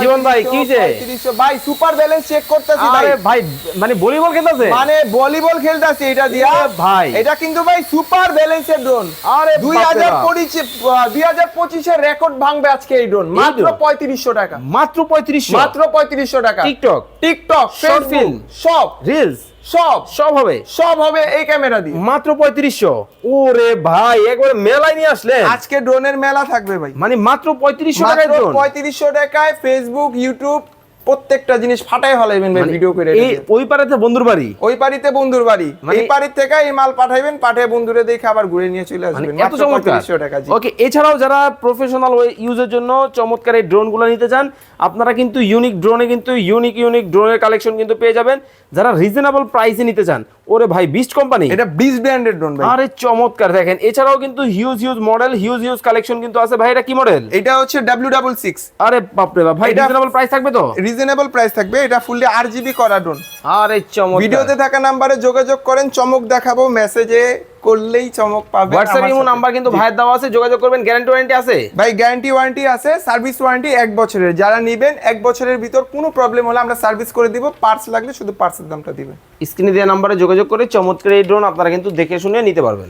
জীবন ভাই, কি যে? ভাই সুপার ব্যালেন্স চেক করতেছি আরে ভাই। মানে ভলিবল খেলতেছে? মানে ভলিবল খেলতেছি এটা দিয়া। ভাই। এটা কিন্তু ভাই সুপার ব্যালেন্সের ড্রোন আরে দুই বাপরে হাজার দুই হাজার পঁচিশের রেকর্ড ভাঙবে আজকে এই ড্রোন মাত্র drone? পঁয়ত্রিশশো টাকা। মাত্র মাত্র পঁয়ত্রিশশো টাকা। TikTok TikTok? সব। রিলস সব। সব হবে। সব হবে এই ক্যামেরা দিয়ে। মাত্র পঁয়ত্রিশশো। ওরে ভাই একবার মেলায় নিয়ে আসলে আজকে ড্রোনের মেলা থাকবে ভাই। মানে মাত্র পঁয়ত্রিশশো টাকায়? পঁয়ত্রিশশো টাকায় ফেসবুক ইউটিউব প্রত্যেকটা জিনিস ফাটাই হলাইবেন ভাই মানে ভিডিও করে এই ওই পাড়াতে বন্ধুর বাড়ি? ওই বাড়িতে বন্ধুর বাড়ি। মানে- এই বাড়ির থেকে এই মাল পাঠাইবেন পাঠিয়ে বন্ধুরে দেখে আবার ঘুরে নিয়ে চলে মানে আসবেন। এত চমৎকার। টাকা জি। ওকে এছাড়াও যারা প্রফেশনাল ইউজের জন্য চমৎকার এই ড্রোনগুলো নিতে চান আপনারা কিন্তু ইউনিক ড্রোনে কিন্তু ইউনিক ইউনিক ড্রোনের কালেকশন কিন্তু পেয়ে যাবেন। যারা রিজনেবল প্রাইসে নিতে চান ওরে ভাই বিস্ট কোম্পানি এটা ব্রিজ ব্র্যান্ডের ড্রোন ভাই। আরে চমৎকার দেখেন এছাড়াও কিন্তু huge huge model huge huge collection কিন্তু আছে। ভাই এটা কি মডেল এটা হচ্ছে ডাব্লিউ ডাবল সিক্স আরে বাপরে বাপ ভাই রিজনেবল প্রাইস থাকবে তো? রিজনেবল প্রাইস থাকবে। এটা ফুললি আর জিবি করা ড্রোন আরে চমৎকার। ভিডিওতে থাকা নাম্বারে যোগাযোগ করেন চমক দেখাবো মেসেজে করলেই চমক পাবেন হোয়াটসঅ্যাপ ইমো নাম্বার কিন্তু ভাইয়ের দেওয়া আছে যোগাযোগ করবেন গ্যারান্টি ওয়ারেন্টি আছে? ভাই গ্যারান্টি ওয়ারেন্টি আছে সার্ভিস ওয়ারেন্টি এক বছরের। যারা নেবেন এক বছরের ভিতর কোনো প্রবলেম হলে আমরা সার্ভিস করে দিব পার্টস লাগলে শুধু পার্টসের দামটা দিবেন। স্ক্রিনে দেওয়া নাম্বারে যোগাযোগ করে চমৎকার এই ড্রোন আপনারা কিন্তু দেখে শুনে নিতে পারবেন।